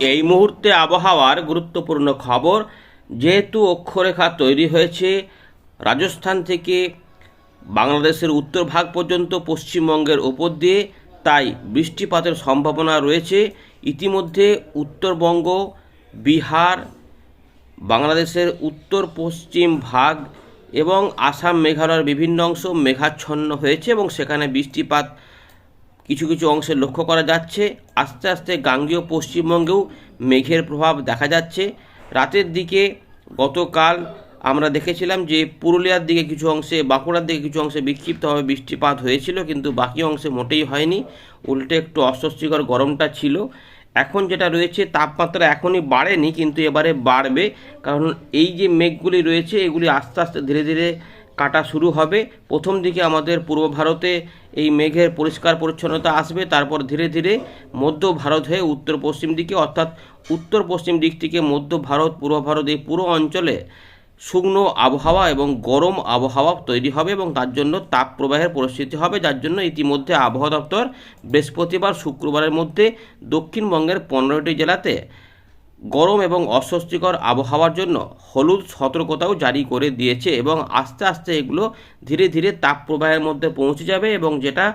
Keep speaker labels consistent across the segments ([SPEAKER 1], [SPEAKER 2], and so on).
[SPEAKER 1] এই মুহূর্তে আবহাওয়ার গুরুত্বপূর্ণ খবর, যেহেতু অক্ষরেখা তৈরি হয়েছে, রাজস্থান থেকে বাংলাদেশের উত্তর ভাগ পর্যন্ত পশ্চিমবঙ্গের ওপর দিয়ে, তাই বৃষ্টিপাতের সম্ভাবনা রয়েছে। ইতিমধ্যে উত্তরবঙ্গ, বিহার, বাংলাদেশের উত্তর, পশ্চিম ভাগ এবং আসাম, মেঘালয়ের বিভিন্ন অংশ মেঘাচ্ছন্ন হয়েছে এবং সেখানে বৃষ্টিপাত কিছু কিছু অংশে লক্ষ্য করা যাচ্ছে, আস্তে আস্তে গাঙ্গীয় পশ্চিমবঙ্গেও মেঘের প্রভাব দেখা যাচ্ছে। রাতের দিকে গতকাল আমরা দেখেছিলাম যে পুরুলিয়ার দিকে কিছু অংশে, বাঁকুড়ার দিকে কিছু অংশে বিক্ষিপ্তভাবে বৃষ্টিপাত হয়েছিল, কিন্তু বাকি অংশে মোটেই হয়নি। উল্টে একটু অস্বস্তিকর গরমটা ছিল। এখন যেটা রয়েছে, তাপমাত্রা এখনই বাড়েনি, কিন্তু এবারে বাড়বে। কারণ এই যে মেঘগুলি রয়েছে, এগুলি আস্তে আস্তে ধীরে ধীরে কাটা শুরু হবে। প্রথম দিকে আমাদের পূর্ব ভারতে এই মেঘের পরিষ্কার পরিচ্ছন্নতা আসবে, তারপর ধীরে ধীরে মধ্য ভারত হয়ে উত্তর পশ্চিম দিকে, অর্থাৎ উত্তর পশ্চিম দিক থেকে মধ্য ভারত, পূর্ব ভারত এই পুরো অঞ্চলে শুকনো আবহাওয়া এবং গরম আবহাওয়া তৈরি হবে এবং তার জন্য তাপ প্রবাহের পরিস্থিতি হবে, যার জন্য ইতিমধ্যে আবহাওয়া দপ্তর বৃহস্পতিবার, শুক্রবারের মধ্যে দক্ষিণবঙ্গের পনেরোটি জেলাতে গরম এবং অস্বস্তিকর আবহাওয়ার জন্য হলুদ সতর্কতাও জারি করে দিয়েছে এবং আস্তে আস্তে এগুলো ধীরে ধীরে তাপ প্রবাহের মধ্যে পৌঁছে যাবে এবং যেটা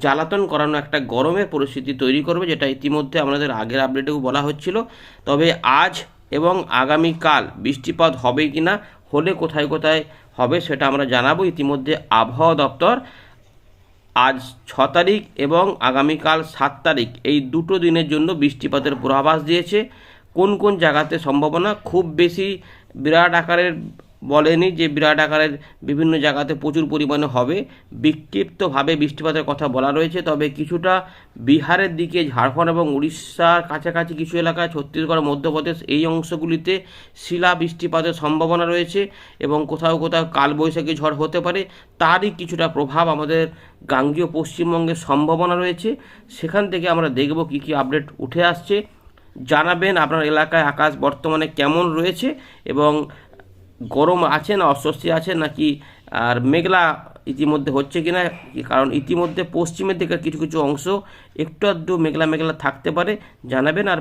[SPEAKER 1] জ্বালাতন করানো একটা গরমের পরিস্থিতি তৈরি করবে যেটা ইতিমধ্যে আমাদের আগের আপডেটেও বলা হচ্ছিল। তবে আজ এবং আগামীকাল বৃষ্টিপাত হবে কি না, হলে কোথায় কোথায় হবে সেটা আমরা জানাব। ইতিমধ্যে আবহাওয়া দপ্তর আজ ছ তারিখ এবং আগামীকাল সাত তারিখ এই দুটো দিনের জন্য বৃষ্টিপাতের পূর্বাভাস দিয়েছে। কোন কোন জায়গাতে সম্ভাবনা? খুব বেশি বিরাট আকারের বলেনি যে বিরাট আকারের বিভিন্ন জায়গাতে প্রচুর পরিমাণে হবে। বিক্ষিপ্তভাবে বৃষ্টিপাতের কথা বলা রয়েছে, তবে কিছুটা বিহারের দিকে, ঝাড়খণ্ড এবং উড়িষ্যার কাছাকাছি কিছু এলাকায় ছত্তিশগড়, মধ্যপ্রদেশ এই অংশগুলিতে শিলা বৃষ্টিপাতের সম্ভাবনা রয়েছে এবং কোথাও কোথাও কালবৈশাখী ঝড় হতে পারে। তারই কিছুটা প্রভাব আমাদের গাঙ্গীয় পশ্চিমবঙ্গের সম্ভাবনা রয়েছে। সেখান থেকে আমরা দেখব কী কী আপডেট উঠে আসছে। জানাবেন আপনার এলাকায় আকাশ বর্তমানে কেমন রয়েছে এবং গরম আছে না অস্বস্তি আছে নাকি, আর মেঘলা ইতিমধ্যে হচ্ছে কি না কারণ ইতিমধ্যে পশ্চিমের দিকে কিছু কিছু অংশ একটু আধটু মেঘলা মেঘলা থাকতে পারে, জানাবেন। আর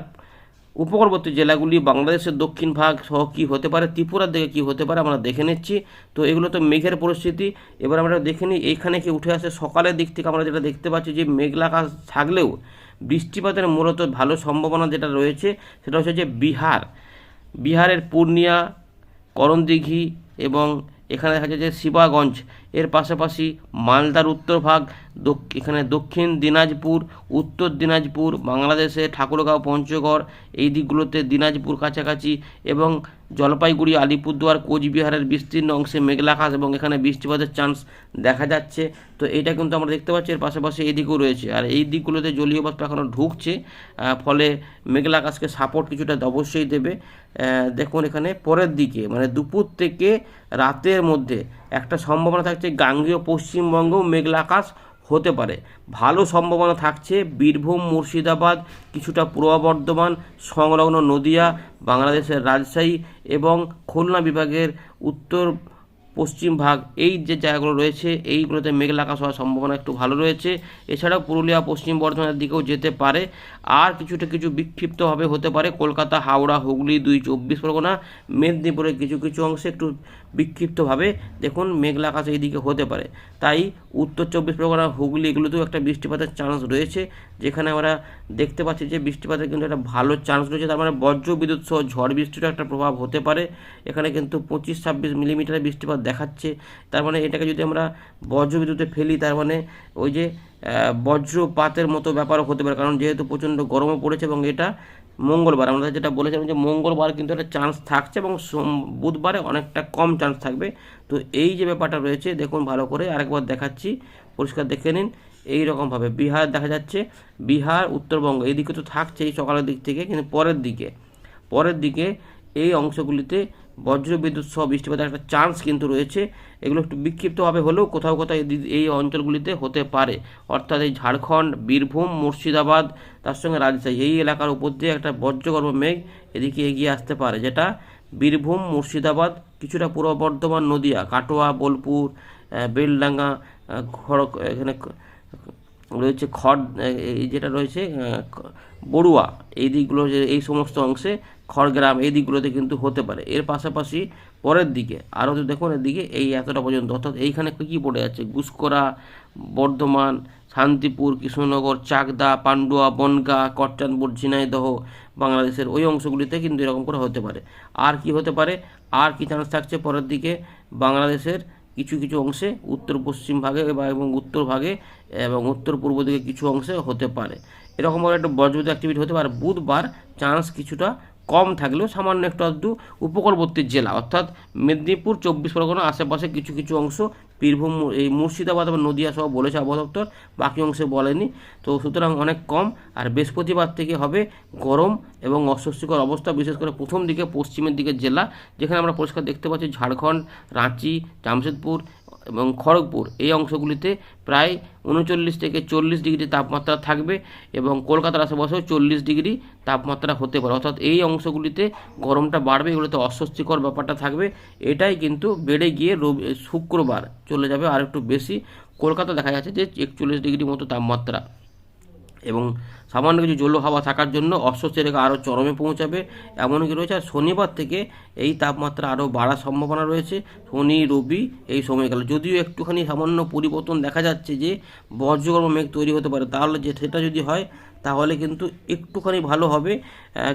[SPEAKER 1] উপকূলবর্তী জেলাগুলি, বাংলাদেশের দক্ষিণ ভাগ সহ কী হতে পারে, ত্রিপুরার দিকে কী হতে পারে, আমরা দেখে নিচ্ছি। তো এগুলো তো মেঘের পরিস্থিতি। এবার আমরা দেখে নিই, এইখানে কি উঠে আসে সকালের দিক থেকে আমরা যেটা দেখতে পাচ্ছি যে মেঘলা আকাশ থাকলেও বৃষ্টিপাতের মূলত ভালো সম্ভাবনা যেটা রয়েছে, সেটা হচ্ছে যে বিহার। বিহারের পূর্ণিয়া, করণদিঘি এবং এখানে দেখা যায় যে শিবাগঞ্জ এর পাশাপাশি মালদার উত্তর ভাগ এখানে দক্ষিণ দিনাজপুর, উত্তর দিনাজপুর, বাংলাদেশে ঠাকুরগাঁও, পঞ্চগড়, এই দিকগুলোতে দিনাজপুর কাছাকাছি এবং জলপাইগুড়ি, আলিপুরদুয়ার, কোচবিহারের বিস্তীর্ণ অংশে মেঘলা আকাশ এবং এখানে বৃষ্টিপাতের চান্স দেখা যাচ্ছে। তো এইটা কিন্তু আমরা দেখতে পাচ্ছি, এর পাশাপাশি এই দিকেও রয়েছে। আর এই দিকগুলোতে জলীয় বাষ্প এখনও ঢুকছে ফলে মেঘলা আকাশকে সাপোর্ট কিছুটা অবশ্যই দেবে। দেখুন এখানে পরের দিকে মানে দুপুর থেকে রাতের মধ্যে একটা সম্ভাবনা থাকছে, গাঙ্গেয় পশ্চিমবঙ্গ মেঘলা আকাশ হতে পারে। ভালো সম্ভাবনা থাকছে বীরভূম, মুর্শিদাবাদ, কিছুটা পূর্ব বর্ধমান, সংলগ্ন নদিয়া, বাংলাদেশের রাজশাহী এবং খুলনা বিভাগের উত্তর পশ্চিম ভাগ, এই যে জায়গাগুলো রয়েছে, এইগুলোতে মেঘলা আকাশ হওয়ার সম্ভাবনা একটু ভালো রয়েছে। এছাড়াও পুরুলিয়া পশ্চিম বর্ধমানের দিকেও যেতে পারে। আর কিছুটা কিছু বিক্ষিপ্তভাবে হতে পারে। কলকাতা, হাওড়া, হুগলি, দুই চব্বিশ পরগনা, মেদিনীপুরের কিছু কিছু অংশে একটু বিক্ষিপ্তভাবে দেখুন মেঘলা আকাশ এইদিকে হতে পারে। তাই উত্তর চব্বিশ পরগনা, হুগলি এগুলোতেও একটা বৃষ্টিপাতের চান্স রয়েছে। যেখানে আমরা দেখতে পাচ্ছি যে বৃষ্টিপাতের কিন্তু একটা ভালো চান্স রয়েছে। তার মানে বজ্র বিদ্যুৎ সহ ঝড় বৃষ্টিরও একটা প্রভাব হতে পারে। এখানে কিন্তু পঁচিশ ছাব্বিশ মিলিমিটারের বৃষ্টিপাত দেখাচ্ছে। তার মানে এটাকে যদি আমরা বজ্র বিদ্যুতে ফেলি, তার মানে ওই যে বজ্রপাতের মতো ব্যাপারও হতে পারে। কারণ যেহেতু প্রচণ্ড গরমও পড়েছে এবং এটা মঙ্গলবার, আমরা যেটা বলেছিলাম যে মঙ্গলবার কিন্তু একটা চান্স থাকছে এবং বুধবারে অনেকটা কম চান্স থাকবে। তো এই যে ব্যাপারটা রয়েছে, দেখুন ভালো করে, আরেকবার দেখাচ্ছি। পরিষ্কার দেখে নিন এই রকমভাবে বিহার দেখা যাচ্ছে। বিহার, উত্তরবঙ্গ এইদিকে তো থাকছেই সকালের দিক থেকে, কিন্তু পরের দিকে পরের দিকে এই অংশগুলিতে বজ্র বিদ্যুৎ সহ বৃষ্টিপাতের একটা চান্স কিন্তু রয়েছে। এগুলো একটু বিক্ষিপ্তভাবে হলেও কোথাও কোথাও এই অঞ্চলগুলিতে হতে পারে। অর্থাৎ এই ঝাড়খণ্ড, বীরভূম, মুর্শিদাবাদ, তার সঙ্গে রাজশাহী, এই এলাকার উপর দিয়ে একটা বজ্রগর্ভ মেঘ এদিকে এগিয়ে আসতে পারে, যেটা বীরভূম, মুর্শিদাবাদ, কিছুটা পূর্ব বর্ধমান, নদিয়া, কাটোয়া, বোলপুর বেলডাঙ্গা খড়গ, এখানে রয়েছে খড় এই যেটা রয়েছে বড়ুয়া, এই দিকগুলো এই সমস্ত অংশে খড়গ্রাম, এই দিকগুলোতে কিন্তু হতে পারে। এর পাশাপাশি পরের দিকে, আরও তো দেখুন এদিকে এই এতটা পর্যন্ত, অর্থাৎ এইখানে কী কী পড়ে যাচ্ছে গুসকরা বর্ধমান, শান্তিপুর, কৃষ্ণনগর, চাকদা, পান্ডুয়া, বনগা কট্টানপুর ঝিনাইদহ, বাংলাদেশের ওই অংশগুলিতে কিন্তু এরকম করে হতে পারে। আর কি হতে পারে? আর কি চান্স থাকছে পরের দিকে? বাংলাদেশের কিছু কিছু অংশে উত্তর পশ্চিম ভাগে এবং উত্তর ভাগে এবং উত্তর পূর্ব দিকে কিছু অংশে হতে পারে। এরকমভাবে একটা বজ্রবিদ্যুৎ অ্যাক্টিভিটি হতে পারে। বুধবার চান্স কিছুটা কম থাকলেও সামান্য একটু আধটু উপকূলবর্তী জেলা, অর্থাৎ মেদিনীপুর, চব্বিশ পরগনা, আশেপাশে কিছু কিছু অংশ, বীরভূম, এই মুর্শিদাবাদ এবং নদিয়া সহ বলেছে আবহাওয়া দপ্তর, বাকি অংশে বলেনি। তো সুতরাং অনেক কম, আর বৃহস্পতিবার থেকে হবে গরম এবং অস্বস্তিকর অবস্থা, বিশেষ করে প্রথম দিকে পশ্চিমের দিকের জেলা, যেখানে আমরা পরিষ্কার দেখতে পাচ্ছি ঝাড়খণ্ড, রাঁচি, জামশেদপুর এবং খড়গপুর, এই অংশগুলিতে প্রায় উনচল্লিশ থেকে চল্লিশ ডিগ্রি তাপমাত্রা থাকবে এবং কলকাতার আশেপাশেও চল্লিশ ডিগ্রি তাপমাত্রা হতে পারে। অর্থাৎ এই অংশগুলিতে গরমটা বাড়বে এগুলোতে অস্বস্তিকর ব্যাপারটা থাকবে। এটাই কিন্তু বেড়ে গিয়ে রবি, শুক্রবার চলে যাবে আর একটু বেশি। কলকাতা দেখা যাচ্ছে যে একচল্লিশ ডিগ্রি মতো তাপমাত্রা। এবং সামান্য কিছু জল হাওয়া থাকার জন্য অস্বস্তি রেখা আরও চরমে পৌঁছাবে। এমনকি রয়েছে, আর শনিবার থেকে এই তাপমাত্রা আরও বাড়ার সম্ভাবনা রয়েছে। শনি, রবি এই সময়কালে। যদিও একটুখানি সামান্য পরিবর্তন দেখা যাচ্ছে যে বজ্রগর্ভ মেঘ তৈরি হতে পারে, তাহলে যে সেটা যদি হয়, তাহলে কিন্তু একটুখানি ভালো হবে।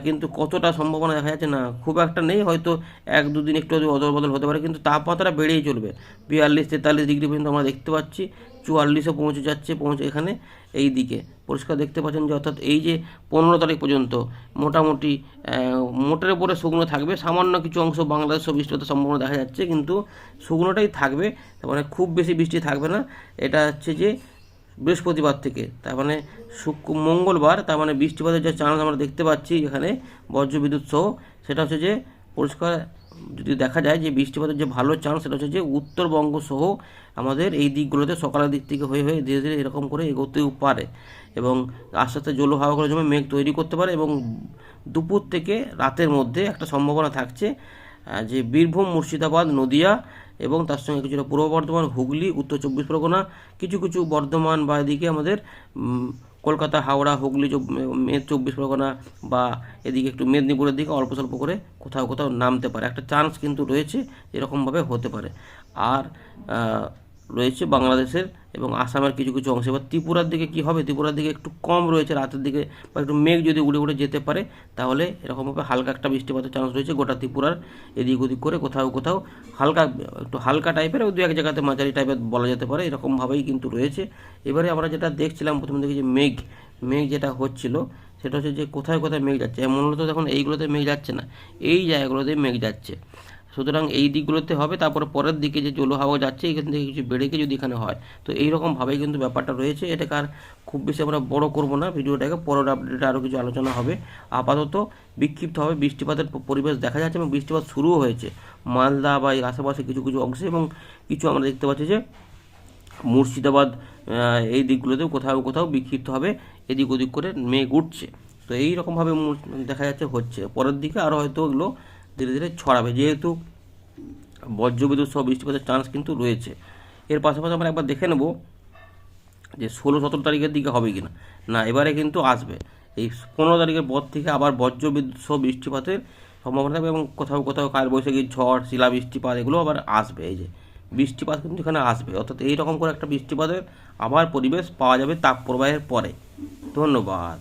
[SPEAKER 1] কিন্তু কতটা সম্ভাবনা দেখা যাচ্ছে না, খুব একটা নেই। হয়তো এক দুদিন একটু অদল বদল হতে পারে, কিন্তু তাপমাত্রা বেড়েই চলবে। বিয়াল্লিশ তেতাল্লিশ ডিগ্রি পর্যন্ত আমরা দেখতে পাচ্ছি। চুয়াল্লিশও পৌঁছে যাচ্ছে, পৌঁছে এখানে এই দিকে। পরিষ্কার দেখতে পাচ্ছেন যে অর্থাৎ এই যে পনেরো তারিখ পর্যন্ত মোটামুটি মোটের উপরে শুকনো থাকবে। সামান্য কিছু অংশ বাংলাদেশও বৃষ্টিপাতের সম্ভাবনা দেখা যাচ্ছে, কিন্তু শুকনোটাই থাকবে। তার মানে খুব বেশি বৃষ্টি থাকবে না। এটা হচ্ছে যে বৃহস্পতিবার থেকে। তার মানে শুক্র, মঙ্গলবার, তার মানে বৃষ্টিপাতের যে চান্স আমরা দেখতে পাচ্ছি এখানে বজ্রবিদ্যুৎ সহ, সেটা হচ্ছে যে পরিষ্কার যদি দেখা যায় যে বৃষ্টিপাতের যে ভালো চান্স সেটা হচ্ছে যে উত্তরবঙ্গ সহ আমাদের এই দিকগুলোতে সকালের দিক থেকে হয়ে হয়ে ধীরে ধীরে এরকম করে এগোতেও পারে এবং আস্তে আস্তে জল হাওয়া করে জমে মেঘ তৈরি করতে পারে এবং দুপুর থেকে রাতের মধ্যে একটা সম্ভাবনা থাকছে যে বীরভূম, মুর্শিদাবাদ, নদিয়া এবং তার সঙ্গে কিছুটা পূর্ব বর্ধমান, হুগলি, উত্তর চব্বিশ পরগনা, কিছু কিছু বর্ধমান বা এদিকে আমাদের কলকাতা, হাওড়া, হুগলি চব্বিশ পরগনা বা এদিকে একটু মেদিনীপুরের দিকে অল্প স্বল্প করে কোথাও কোথাও নামতে পারে। একটা চান্স কিন্তু রয়েছে, এরকমভাবে হতে পারে। আর রয়েছে বাংলাদেশের এবং আসামের কিছু কিছু অংশে। এবার ত্রিপুরার দিকে কি হবে? ত্রিপুরার দিকে একটু কম রয়েছে, রাতের দিকে বা একটু মেঘ যদি উড়ে উড়ে যেতে পারে, তাহলে এরকমভাবে হালকা একটা বৃষ্টিপাতের চান্স রয়েছে গোটা ত্রিপুরার এদিক ওদিক করে। কোথাও কোথাও হালকা, একটু হালকা টাইপের দু এক জায়গাতে মাঝারি টাইপের বলা যেতে পারে, এরকমভাবেই কিন্তু রয়েছে। এবারে আমরা যেটা দেখছিলাম, প্রথম দিকে যে মেঘ মেঘ যেটা হচ্ছিল, সেটা হচ্ছে যে কোথায় কোথায় মেঘ যাচ্ছে? মূলত দেখুন, এইগুলোতে মেঘ যাচ্ছে না, এই জায়গাগুলোতে মেঘ যাচ্ছে। সুতরাং এই দিকগুলোতে হবে, তারপরে পরের দিকে যে জল হাওয়া যাচ্ছে, এখান থেকে কিছু বেড়ে গিয়ে যদি এখানে হয়। তো এইরকমভাবেই কিন্তু ব্যাপারটা রয়েছে। এটাকে আর খুব বেশি আমরা বড় করব না। ভিডিওটাকে পরের আপডেটে আরও কিছু আলোচনা হবে। আপাতত বিক্ষিপ্ত হবে বৃষ্টিপাতের পরিবেশ দেখা যাচ্ছে এবং বৃষ্টিপাত শুরুও হয়েছে। মালদা বা এই আশেপাশে কিছু কিছু অংশে এবং কিছু আমরা দেখতে পাচ্ছি যে মুর্শিদাবাদ এই দিকগুলোতেও কোথাও কোথাও বিক্ষিপ্ত হবে। এদিক ওদিক করে মেঘ উঠছে। তো এই রকমভাবে দেখা যাচ্ছে হচ্ছে। পরের দিকে আরও হয়তো এগুলো ধীরে ধীরে ছড়াবে। যেহেতু বজ্রবিদ্যুৎ সহ বৃষ্টিপাতের চান্স কিন্তু রয়েছে। এর পাশাপাশি আমরা একবার দেখে নেব যে ষোলো সতেরো তারিখের দিকে হবে কি না না এবারে কিন্তু আসবে। এই পনেরো তারিখের পর থেকে আবার বজ্রবিদ্যুৎ সহ বৃষ্টিপাতের সম্ভাবনা থাকবে এবং কোথাও কোথাও কালবৈশাখী ঝড়, শিলা বৃষ্টিপাত এগুলো আবার আসবে। এই যে বৃষ্টিপাত কিন্তু এখানে আসবে। অর্থাৎ এই রকম করে একটা বৃষ্টিপাতের আবার পরিবেশ পাওয়া যাবে তাপ প্রবাহের পরে। ধন্যবাদ।